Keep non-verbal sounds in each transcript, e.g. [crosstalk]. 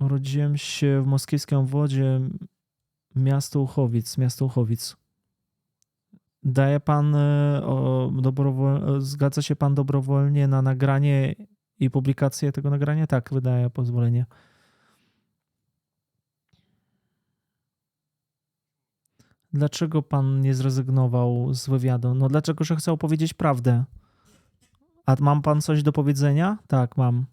Urodziłem się w moskiewskim obwodzie miasto Uchowic, miasto Uchowic. Daje pan e, o, dobrowol... zgadza się pan dobrowolnie na nagranie i publikację tego nagrania? Tak, wydaje pozwolenie. Dlaczego pan nie zrezygnował z wywiadu? No dlaczego, że chcę powiedzieć prawdę. A mam pan coś do powiedzenia? Tak, mam.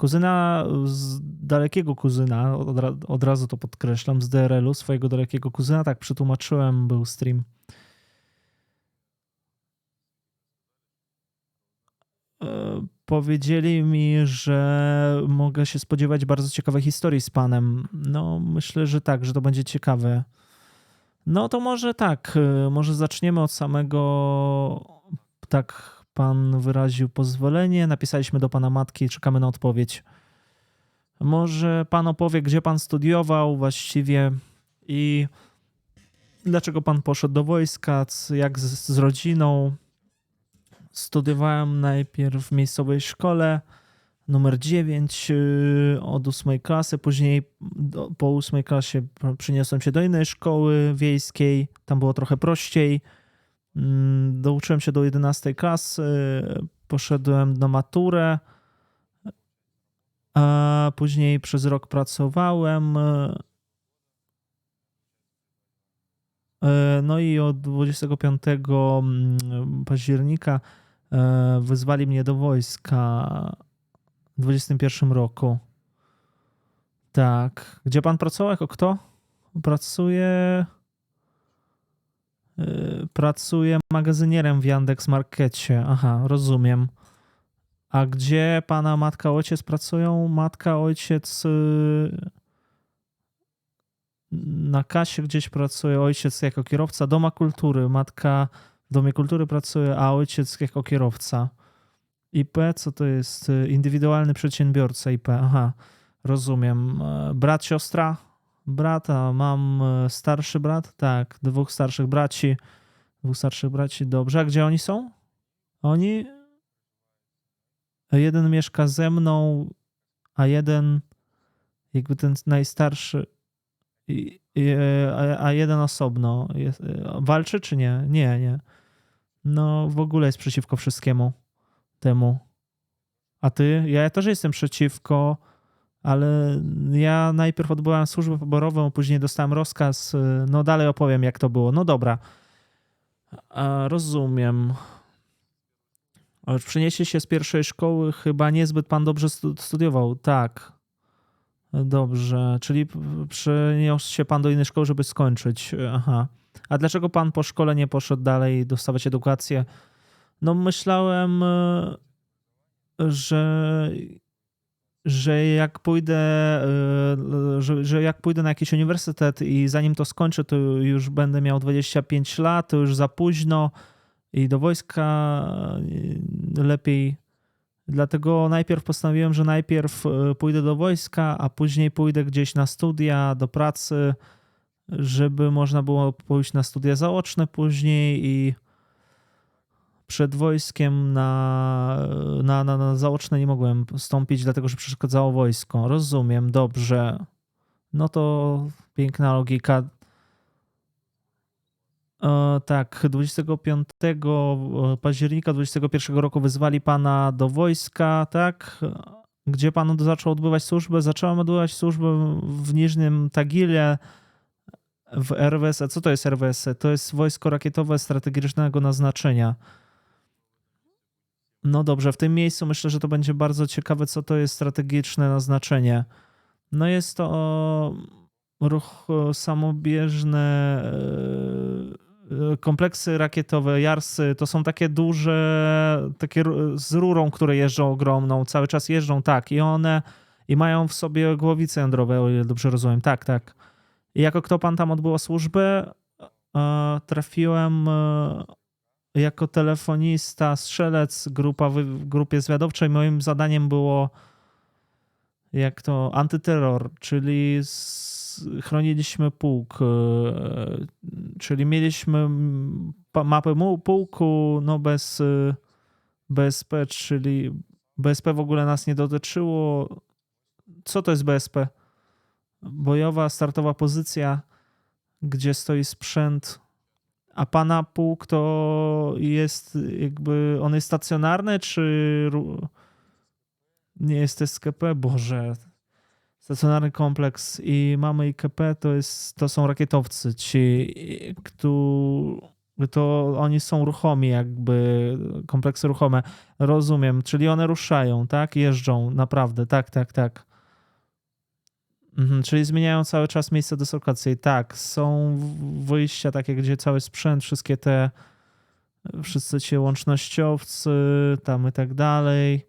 Kuzyna, z dalekiego kuzyna, od, od razu to podkreślam, z DRL-u, swojego dalekiego kuzyna, tak przetłumaczyłem, był stream. E, Powiedzieli mi, że mogę się spodziewać bardzo ciekawej historii z panem. No, myślę, że tak, że to będzie ciekawe. No to może tak, e, może zaczniemy od samego, tak pan wyraził pozwolenie, napisaliśmy do pana matki, czekamy na odpowiedź. Może pan opowie, gdzie pan studiował właściwie i dlaczego pan poszedł do wojska, jak z, z rodziną. Studiowałem najpierw w miejscowej szkole numer 9 yy, od ósmej klasy, później po ósmej klasie przyniosłem się do innej szkoły wiejskiej, tam było trochę prościej. Mm, Douczyłem się do 11 klasy, poszedłem na maturę, a później przez rok pracowałem. E, No i od 25 mm, października e, wyzwali mnie do wojska w 21 roku. Tak. Gdzie pan pracował? Jako kto? Pracuję. Y, Pracuję magazynierem w Yandex Markecie. Aha, rozumiem. A gdzie pana matka, ojciec pracują? Matka, ojciec y, na kasie gdzieś pracuje, ojciec jako kierowca Doma Kultury, matka w Domie Kultury pracuje, a ojciec jako kierowca. IP, co to jest? Y, Indywidualny przedsiębiorca IP. Aha, rozumiem. Brat, siostra? Brata, mam e, starszy brat? Tak, dwóch starszych braci. Dwóch starszych braci, dobrze. A gdzie oni są? Oni. Jeden mieszka ze mną, a jeden, jakby ten najstarszy, e, a, jeden osobno. E, walczy czy nie? Nie, nie. No, w ogóle jest przeciwko wszystkiemu temu. A ty? Ja też jestem przeciwko, ale ja najpierw odbyłam służbę poborową, później dostałem rozkaz. y, No, dalej opowiem, jak to było. No dobra. A, rozumiem. Przeniesie się z pierwszej szkoły, chyba niezbyt pan dobrze stu- studiował. Tak. Dobrze, czyli p- przeniósł się pan do innej szkoły, żeby skończyć. Aha. A dlaczego pan po szkole nie poszedł dalej dostawać edukację? No myślałem, e, że że jak pójdę, e, że, że jak pójdę na jakiś uniwersytet i zanim to skończę, to już będę miał 25 lat, to już za późno i do wojska e, lepiej. Dlatego najpierw postanowiłem, że najpierw e, pójdę do wojska, a później pójdę gdzieś na studia, do pracy, żeby można było pójść na studia zaoczne później i przed wojskiem na, na, na, na zaoczne nie mogłem wstąpić, dlatego że przeszkadzało wojsko. Rozumiem, dobrze. No to piękna logika. E, tak, 25 października 21 roku wyzwali pana do wojska, tak? Gdzie pan zaczął odbywać służbę? Zacząłem odbywać służbę w Niżnym Tagile w RWS. Co to jest RWS? To jest Wojsko Rakietowe Strategicznego Naznaczenia. No dobrze, w tym miejscu myślę, że to będzie bardzo ciekawe, co to jest strategiczne naznaczenie. No jest to ruch samobieżne, e, kompleksy rakietowe, jarsy, to są takie duże, takie z rurą, które jeżdżą ogromną, cały czas jeżdżą, tak, i one i mają w sobie głowice jądrowe, o ile dobrze rozumiem, tak, tak. I jako kto pan tam odbyła służbę, e, trafiłem e, jako telefonista, strzelec grupa, w grupie zwiadowczej. Moim zadaniem było jak to antyterror, czyli chroniliśmy pułk, e, czyli mieliśmy mapę pułku, no bez e, BSP, czyli BSP w ogóle nas nie dotyczyło. Co to jest BSP? bojowa, startowa pozycja, gdzie stoi sprzęt, a pana pułk to jest jakby, on jest stacjonarny, czy nie jest SKP? Boże, stacjonarny kompleks i mamy IKP, to, jest, to są rakietowcy ci, którzy to oni są ruchomi, jakby kompleksy ruchome. Rozumiem, czyli one ruszają, tak? Jeżdżą, naprawdę, tak, tak, tak. Mhm, czyli zmieniają cały czas miejsce dyslokacji. Tak, są wyjścia takie, gdzie cały sprzęt, wszystkie te, wszyscy ci łącznościowcy, tam i tak dalej.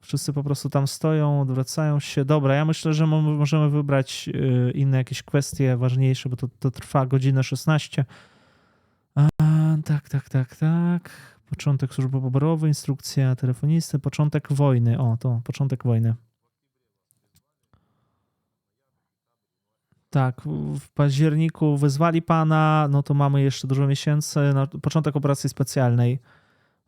Wszyscy po prostu tam stoją, odwracają się. Dobra, ja myślę, że mo- możemy wybrać y, inne jakieś kwestie ważniejsze, bo to, to trwa godzinę 16. A, tak, tak, tak, tak. Początek służby poborowej, instrukcja telefonisty, początek wojny. O, to początek wojny. Tak, w październiku wezwali pana, no to mamy jeszcze dużo miesięcy. Na początek operacji specjalnej.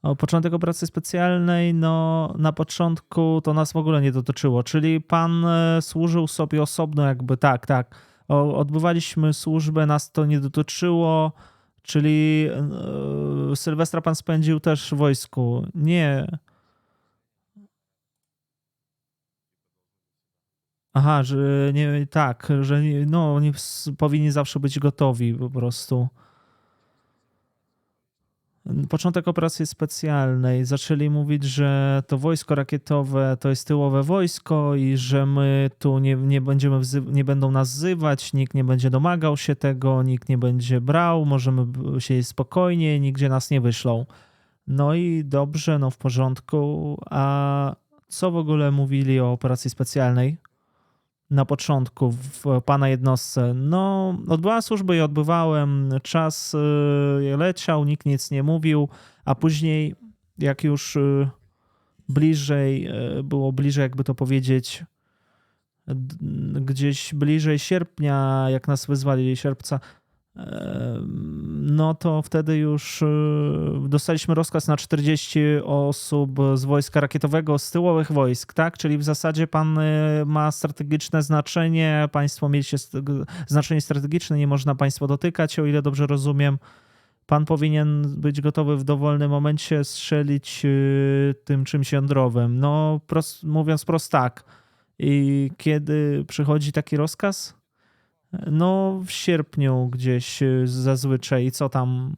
O, początek operacji specjalnej, no na początku to nas w ogóle nie dotyczyło, czyli pan e, służył sobie osobno, jakby tak, tak. Odbywaliśmy służbę, nas to nie dotyczyło, czyli e, Sylwestra pan spędził też w wojsku. Nie. Aha, że nie, tak, że nie, no, oni powinni zawsze być gotowi po prostu. Początek operacji specjalnej. Zaczęli mówić, że to wojsko rakietowe to jest tyłowe wojsko i że my tu nie, nie, będziemy nie będą nas wzywać, nikt nie będzie domagał się tego, nikt nie będzie brał, możemy siedzieć spokojnie, nigdzie nas nie wyślą. No i dobrze, no w porządku. A co w ogóle mówili o operacji specjalnej? Na początku w pana jednostce. No, odbyłam służbę i odbywałem. Czas y, leciał, nikt nic nie mówił, a później, jak już y, bliżej, y, było bliżej, jakby to powiedzieć, gdzieś bliżej sierpnia, jak nas wyzwali, sierpca, no to wtedy już y, dostaliśmy rozkaz na 40 osób z wojska rakietowego, z tyłowych wojsk, tak? Czyli w zasadzie pan y, ma strategiczne znaczenie, państwo mieliście znaczenie strategiczne, nie można państwa dotykać, o ile dobrze rozumiem. Pan powinien być gotowy w dowolnym momencie strzelić y, tym czymś jądrowym. No, prost, mówiąc prosto tak. I kiedy przychodzi taki rozkaz? No, w sierpniu gdzieś y, zazwyczaj. Co tam?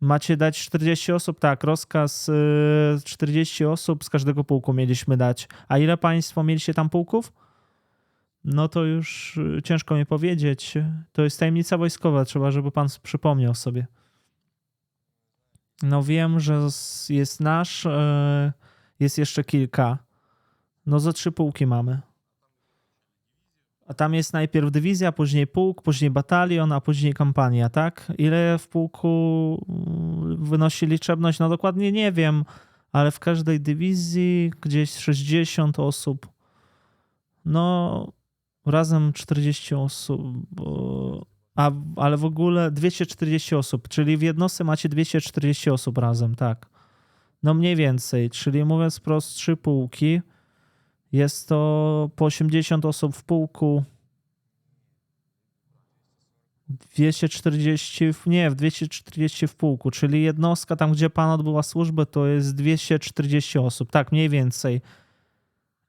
Macie dać 40 osób? Tak, rozkaz y, 40 osób z każdego pułku mieliśmy dać. A ile państwo mieliście tam pułków? No to już y, ciężko mi powiedzieć. To jest tajemnica wojskowa, trzeba, żeby pan przypomniał sobie. No wiem, że jest nasz, y, jest jeszcze kilka. No ze trzy pułki mamy. A tam jest najpierw dywizja, później pułk, później batalion, a później kampania, tak? Ile w pułku mm, wynosi liczebność? No dokładnie nie wiem, ale w każdej dywizji gdzieś 60 osób. No razem 40 osób. A, ale w ogóle 240 osób, czyli w jednostce macie 240 osób razem, tak. No mniej więcej, czyli mówiąc wprost, trzy pułki. Jest to po 80 osób w pułku. 240, w, nie, w 240 w pułku, czyli jednostka tam, gdzie pan odbyła służbę, to jest 240 osób, tak, mniej więcej.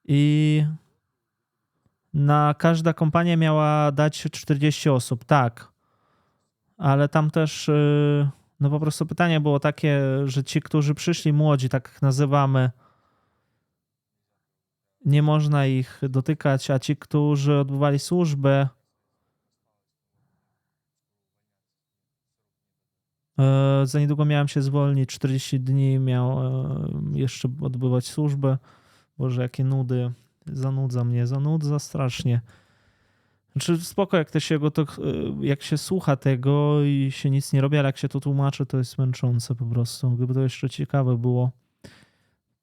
I na każda kompania miała dać 40 osób, tak. Ale tam też, yy, no po prostu pytanie było takie, że ci, którzy przyszli młodzi, tak nazywamy, nie można ich dotykać, a ci, którzy odbywali służbę, e, za niedługo miałem się zwolnić, 40 dni miał e, jeszcze odbywać służbę. Boże, jakie nudy. Zanudza mnie, zanudza strasznie. Znaczy spoko, jak się go to, e, jak się słucha tego i się nic nie robi, ale jak się to tłumaczy, to jest męczące po prostu. Gdyby to jeszcze ciekawe było.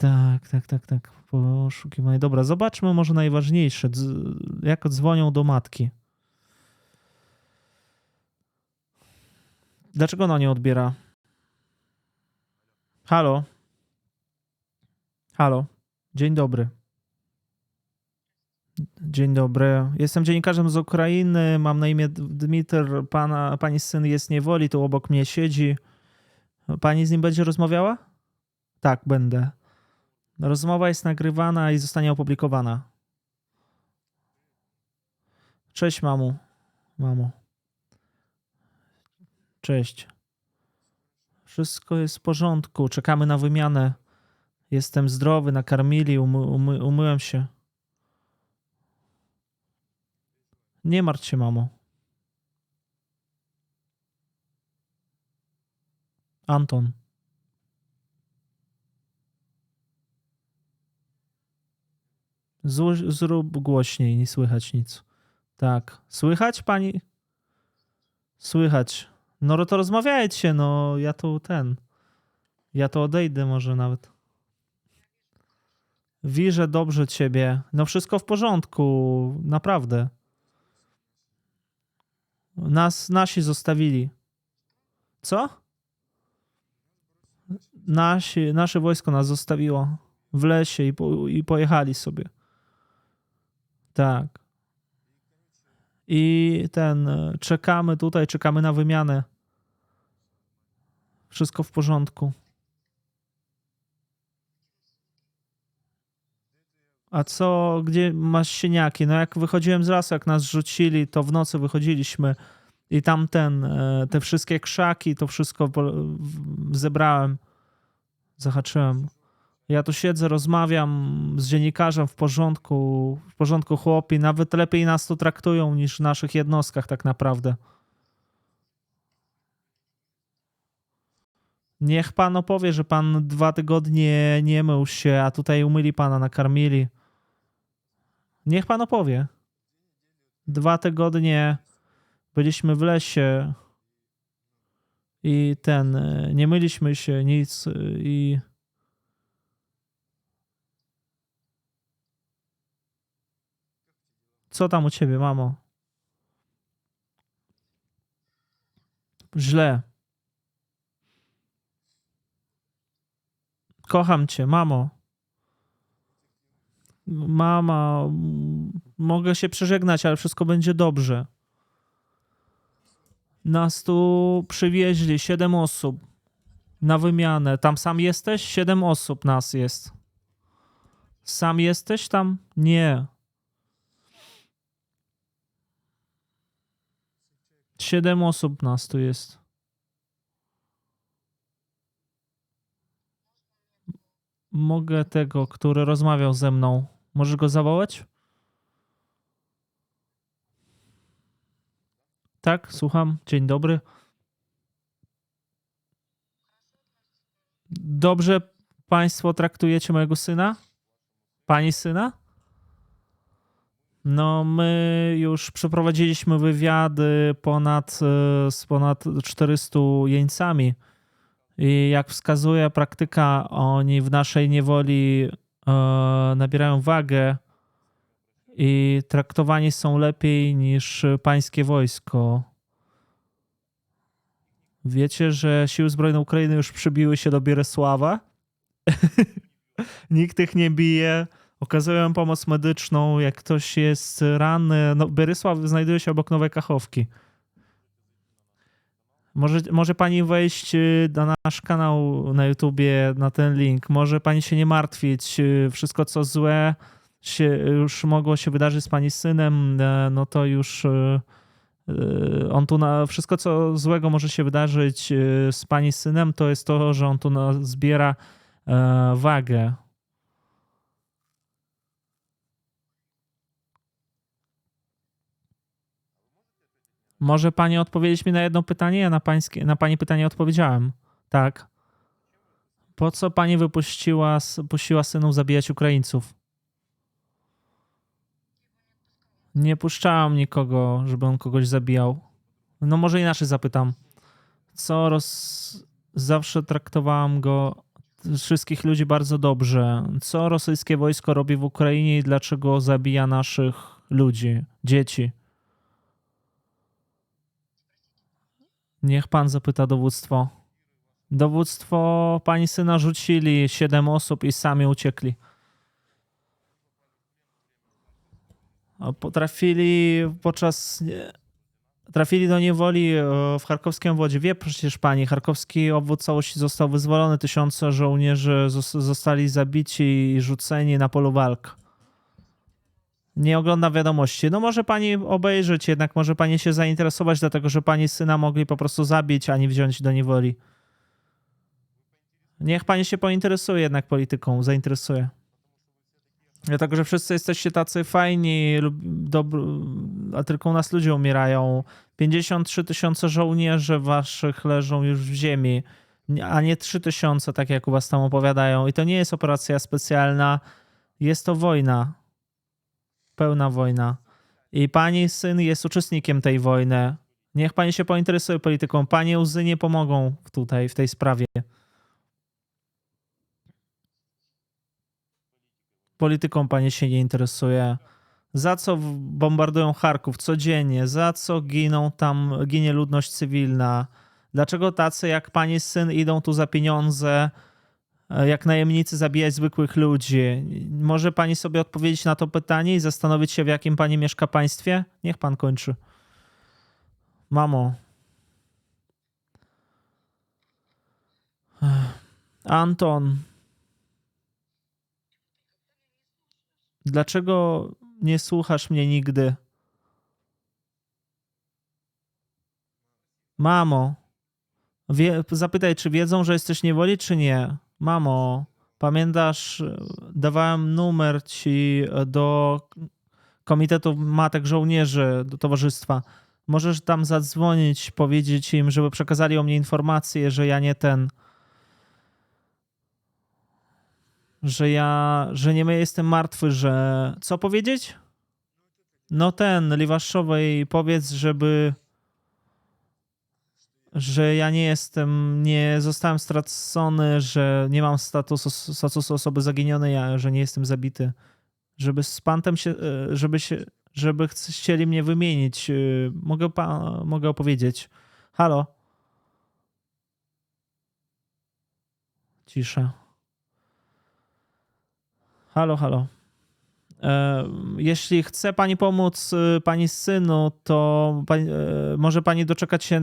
Tak, tak, tak, tak. Poszukiwanie. Dobra, zobaczmy może najważniejsze. Jak dzwonią do matki. Dlaczego ona nie odbiera? Halo? Halo? Dzień dobry. Dzień dobry. Jestem dziennikarzem z Ukrainy. Mam na imię Dmitr. Pana, pani syn jest niewoli, tu obok mnie siedzi. Pani z nim będzie rozmawiała? Tak, będę. Rozmowa jest nagrywana i zostanie opublikowana. Cześć, mamu. Mamo. Cześć. Wszystko jest w porządku. Czekamy na wymianę. Jestem zdrowy, nakarmili, umy, umy, umyłem się. Nie martw się, mamo. Anton. Zrób głośniej, nie słychać nic. Tak. Słychać pani? Słychać. No to rozmawiajcie, no ja tu ten. Ja to odejdę może nawet. Wirzę dobrze ciebie. No wszystko w porządku, naprawdę. Nas, nasi zostawili. Co? Nasi, nasze wojsko nas zostawiło w lesie i, po, i pojechali sobie. Tak. I ten, e, czekamy tutaj, czekamy na wymianę. Wszystko w porządku. A co, gdzie masz sieniaki? No jak wychodziłem z lasu, jak nas rzucili, to w nocy wychodziliśmy i tam ten, e, te wszystkie krzaki, to wszystko zebrałem, zahaczyłem. Ja tu siedzę, rozmawiam z dziennikarzem w porządku, w porządku chłopi, nawet lepiej nas tu traktują niż w naszych jednostkach tak naprawdę. Niech pan opowie, że pan dwa tygodnie nie mył się, a tutaj umyli pana, nakarmili. Niech pan opowie. Dwa tygodnie byliśmy w lesie i ten, nie myliśmy się, nic i... Co tam u ciebie, mamo? Źle. Kocham cię, mamo. Mama, mogę się przeżegnać, ale wszystko będzie dobrze. Nas tu przywieźli, siedem osób na wymianę. Tam sam jesteś? Siedem osób nas jest. Sam jesteś tam? Nie. Siedem osób nas tu jest. Mogę tego, który rozmawiał ze mną. Możesz go zawołać? Tak, słucham. Dzień dobry. Dobrze państwo traktujecie mojego syna? Pani syna? No, my już przeprowadziliśmy wywiady ponad, e, z ponad 400 jeńcami. I jak wskazuje praktyka, oni w naszej niewoli e, nabierają wagę i traktowani są lepiej niż pańskie wojsko. Wiecie, że siły zbrojne Ukrainy już przybiły się do Bieresława? [laughs] Nikt ich nie bije. Okazują pomoc medyczną, jak ktoś jest ranny. No, Bierysław znajduje się obok Nowej Kachowki. Może, może pani wejść y, na nasz kanał na YouTubie, na ten link. Może pani się nie martwić. y, Wszystko, co złe, się, już mogło się wydarzyć z pani synem, e, no to już y, y, on tu na, wszystko, co złego może się wydarzyć y, z pani synem, to jest to, że on tu zbiera e, wagę. Może pani odpowiedzieć mi na jedno pytanie? Ja na, pańskie, na pani pytanie odpowiedziałem. Tak. Po co pani wypuściła, puściła synów zabijać Ukraińców? Nie puszczałam nikogo, żeby on kogoś zabijał. No może inaczej zapytam. Co roz... Zawsze traktowałam go, wszystkich ludzi bardzo dobrze. Co rosyjskie wojsko robi w Ukrainie i dlaczego zabija naszych ludzi, dzieci? Niech pan zapyta dowództwo. Dowództwo pani syna rzucili siedem osób i sami uciekli. Potrafili podczas. Trafili do niewoli e, w charkowskim obwodzie. Wie przecież pani, charkowski obwód całości został wyzwolony. Tysiące żołnierzy zos- zostali zabici i rzuceni na polu walk. Nie ogląda wiadomości. No może pani obejrzeć, jednak może pani się zainteresować, dlatego że pani syna mogli po prostu zabić, a nie wziąć do niewoli. Niech pani się pointeresuje jednak polityką, zainteresuje. Dlatego, że wszyscy jesteście tacy fajni, lub a tylko u nas ludzie umierają. 53 tysiące żołnierzy waszych leżą już w ziemi, a nie 3 tysiące, tak jak u was tam opowiadają. I to nie jest operacja specjalna, jest to wojna. Pełna wojna. I pani syn jest uczestnikiem tej wojny. Niech pani się pointeresuje polityką. Pani łzy nie pomogą tutaj, w tej sprawie. Polityką pani się nie interesuje. Za co bombardują Charków codziennie? Za co giną tam, ginie ludność cywilna? Dlaczego tacy jak pani syn idą tu za pieniądze, jak najemnicy zabijać zwykłych ludzi? Może pani sobie odpowiedzieć na to pytanie i zastanowić się, w jakim pani mieszka państwie? Niech pan kończy. Mamo. Anton. Dlaczego nie słuchasz mnie nigdy? Mamo, wie, zapytaj, czy wiedzą, że jesteś niewoli, czy nie? Mamo, pamiętasz, dawałem numer ci do Komitetu Matek Żołnierzy, do towarzystwa. Możesz tam zadzwonić, powiedzieć im, żeby przekazali o mnie informację, że ja nie ten. Że ja, że nie jestem martwy, że. Co powiedzieć? No ten, Liwaszowej, powiedz, żeby. Że ja nie jestem, nie zostałem stracony, że nie mam statusu, statusu osoby zaginionej, że nie jestem zabity. Żeby z pantem się, e, żeby się, żeby chc- chcieli mnie wymienić. e, Mogę, pa, mogę opowiedzieć. Halo? Cisza. Halo, halo. Jeśli chce pani pomóc e, pani synu, to pani, e, może pani doczekać się,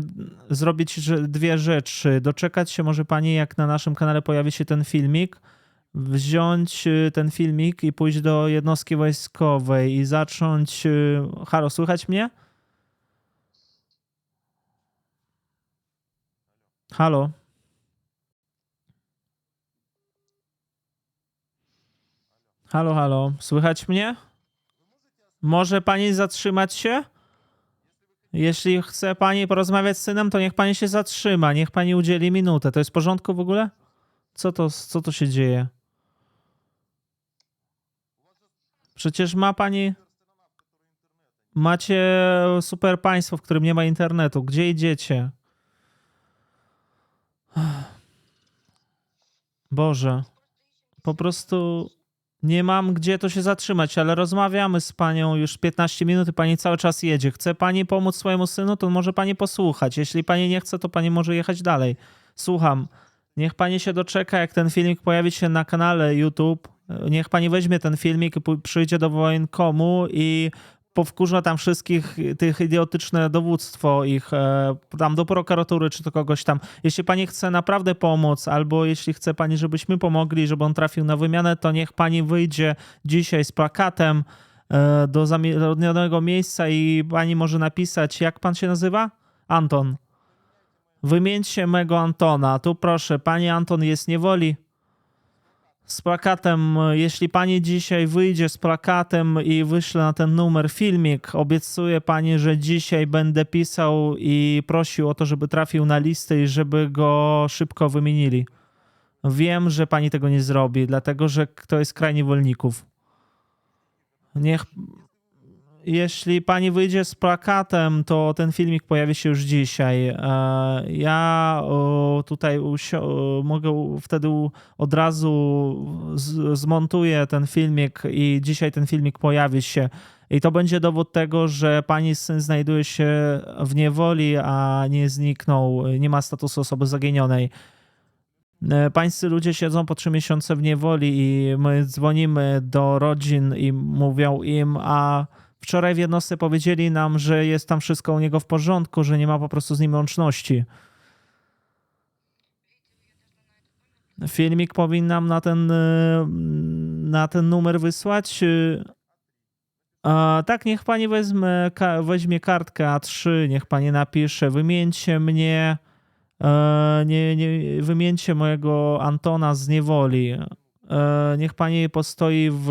zrobić dwie rzeczy. Doczekać się może pani, jak na naszym kanale pojawi się ten filmik, wziąć e, ten filmik i pójść do jednostki wojskowej i zacząć. e, Halo, słychać mnie? Halo? Halo, halo, słychać mnie? Może pani zatrzymać się? Jeśli chce pani porozmawiać z synem, to niech pani się zatrzyma, niech pani udzieli minutę. To jest w porządku w ogóle? Co to, co to się dzieje? Przecież ma pani. Macie super państwo, w którym nie ma internetu. Gdzie idziecie? Boże. Po prostu nie mam gdzie to się zatrzymać, ale rozmawiamy z panią już 15 minut i pani cały czas jedzie. Chce pani pomóc swojemu synu, to może pani posłuchać. Jeśli pani nie chce, to pani może jechać dalej. Słucham. Niech pani się doczeka, jak ten filmik pojawi się na kanale YouTube. Niech pani weźmie ten filmik przyjdzie do wojenkomu i powkurza tam wszystkich tych idiotyczne dowództwo ich e, tam do prokuratury czy do kogoś tam. Jeśli pani chce naprawdę pomóc, albo jeśli chce pani, żebyśmy pomogli, żeby on trafił na wymianę, to niech pani wyjdzie dzisiaj z plakatem e, do zamienionego miejsca i pani może napisać, jak pan się nazywa? Anton. Wymieńcie mego Antona. Tu proszę, pani Anton jest niewoli. Z plakatem, jeśli pani dzisiaj wyjdzie z plakatem i wyśle na ten numer filmik, obiecuję pani, że dzisiaj będę pisał i prosił o to, żeby trafił na listę i żeby go szybko wymienili. Wiem, że pani tego nie zrobi, dlatego że to jest kraj niewolników. Niech. Jeśli pani wyjdzie z plakatem, to ten filmik pojawi się już dzisiaj. E, Ja tutaj mogę wtedy od razu zmontuję ten filmik i dzisiaj ten filmik pojawi się. I to będzie dowód tego, że pani syn znajduje się w niewoli, a nie zniknął, nie ma statusu osoby zaginionej. E, Pańscy ludzie siedzą po trzy miesiące w niewoli i my dzwonimy do rodzin i mówią im, a Wczoraj w jednostce powiedzieli nam, że jest tam wszystko u niego w porządku, że nie ma po prostu z nim łączności. Filmik powinnam na ten, y, na ten numer wysłać. y. A, tak, niech pani wezmę, ka, weźmie kartkę A3, niech pani napisze, wymieńcie mnie, e, nie, nie, wymieńcie mojego Antona z niewoli. E, niech pani postoi w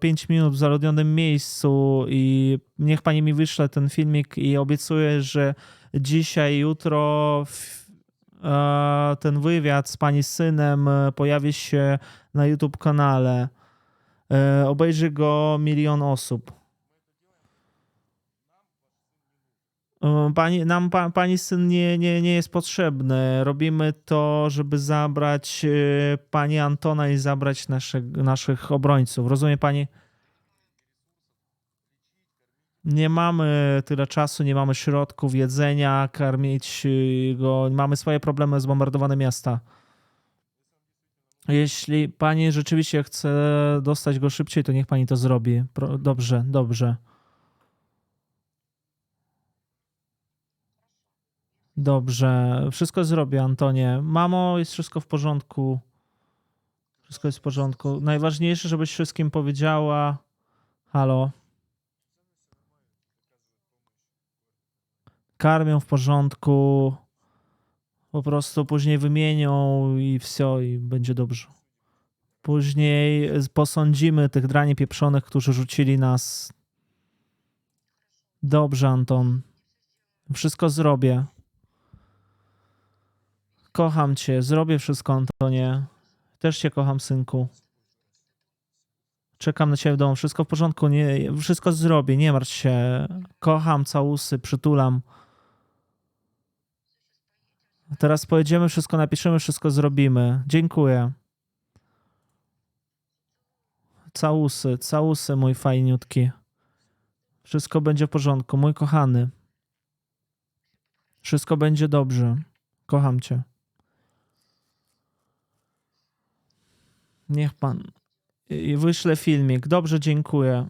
5 minut w zaludnionym miejscu i niech pani mi wyśle ten filmik i obiecuję, że dzisiaj, jutro e, ten wywiad z pani synem pojawi się na YouTube kanale. E, Obejrzy go milion osób. E, Pani, nam pa, pani syn nie, nie, nie jest potrzebny. Robimy to, żeby zabrać e, pani Antona i zabrać nasze, naszych obrońców. Rozumie pani? Nie mamy tyle czasu, nie mamy środków jedzenia, karmić e, go. Mamy swoje problemy, zbombardowane miasta. Jeśli pani rzeczywiście chce dostać go szybciej, to niech pani to zrobi. Dobrze, dobrze. Dobrze, wszystko zrobię, Antonie. Mamo, jest wszystko w porządku. Wszystko jest w porządku. Najważniejsze, żebyś wszystkim powiedziała. Halo. Karmią w porządku. Po prostu później wymienią i wsio i będzie dobrze. Później posądzimy tych drani pieprzonych, którzy rzucili nas. Dobrze, Anton. Wszystko zrobię. Kocham cię, zrobię wszystko, Antonie. Też cię kocham, synku. Czekam na ciebie w domu. Wszystko w porządku, nie, wszystko zrobię, nie martw się. Kocham, całusy, przytulam. Teraz pojedziemy, wszystko napiszemy, wszystko zrobimy. Dziękuję. Całusy, całusy, mój fajniutki. Wszystko będzie w porządku, mój kochany. Wszystko będzie dobrze. Kocham cię. Niech pan. I wyślę filmik. Dobrze, dziękuję.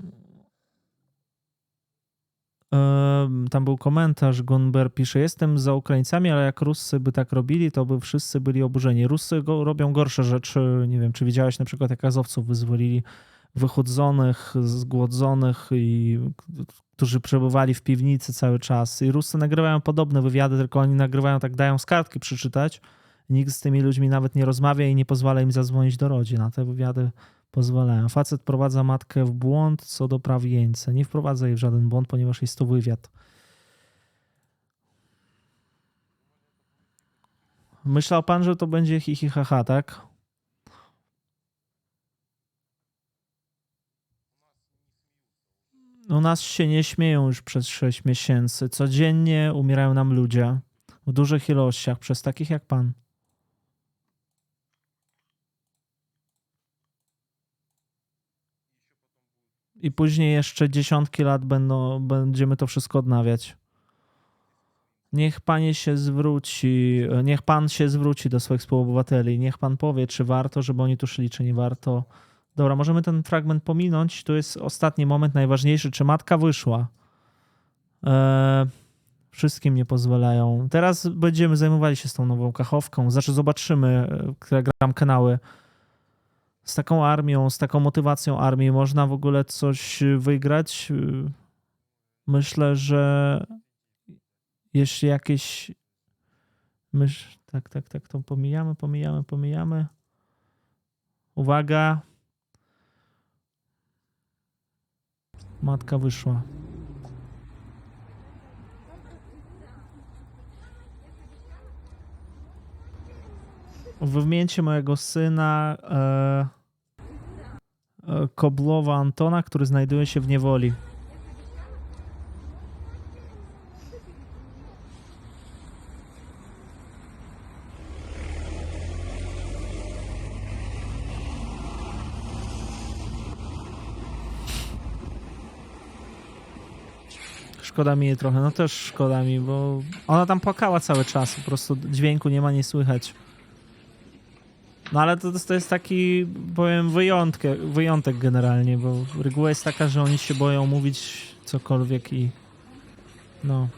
Tam był komentarz, Gunber pisze, jestem za Ukraińcami, ale jak Ruscy by tak robili, to by wszyscy byli oburzeni. Ruscy go, robią gorsze rzeczy, nie wiem, czy widziałeś na przykład jak Azowców wyzwolili wychudzonych, zgłodzonych i którzy przebywali w piwnicy cały czas. I Ruscy nagrywają podobne wywiady, tylko oni nagrywają tak, dają z kartki przeczytać. Nikt z tymi ludźmi nawet nie rozmawia i nie pozwala im zadzwonić do rodzin. Na te wywiady pozwalają. Facet prowadza matkę w błąd co do praw jeńca. Nie wprowadza jej w żaden błąd, ponieważ jest to wywiad. Myślał pan, że to będzie hi, hi ha, ha, tak? U nas się nie śmieją już przez 6 miesięcy. Codziennie umierają nam ludzie w dużych ilościach przez takich jak pan. I później jeszcze dziesiątki lat będą, będziemy to wszystko odnawiać. Niech panie się zwróci, niech pan się zwróci do swoich współobywateli. Niech pan powie, czy warto, żeby oni tu szli, czy nie warto. Dobra, możemy ten fragment pominąć. Tu jest ostatni moment, najważniejszy. Czy matka wyszła? Eee, wszystkim nie pozwalają. Teraz będziemy zajmowali się z tą nową kachowką. Znaczy zobaczymy, e, które gram kanały. Z taką armią, z taką motywacją armii można w ogóle coś wygrać. Yy, Myślę, że jeśli jakieś myśl, tak, tak, tak, to pomijamy, pomijamy, pomijamy. Uwaga. Matka wyszła. Wymieńcie mojego syna e, Koblowa Antona, który znajduje się w niewoli. Szkoda mi jej trochę, no też szkoda mi, bo ona tam płakała cały czas, po prostu dźwięku nie ma, nie słychać. No ale to, to jest taki, powiem, wyjątkę, wyjątek generalnie, bo reguła jest taka, że oni się boją mówić cokolwiek i no.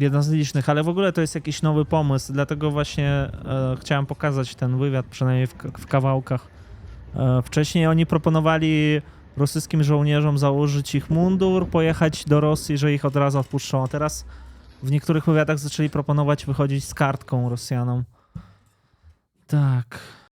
Jedna z licznych, ale w ogóle to jest jakiś nowy pomysł, dlatego właśnie e, chciałem pokazać ten wywiad, przynajmniej w, w kawałkach. E, wcześniej oni proponowali rosyjskim żołnierzom założyć ich mundur, pojechać do Rosji, że ich od razu odpuszczą, a teraz w niektórych wywiadach zaczęli proponować wychodzić z kartką Rosjanom. Tak.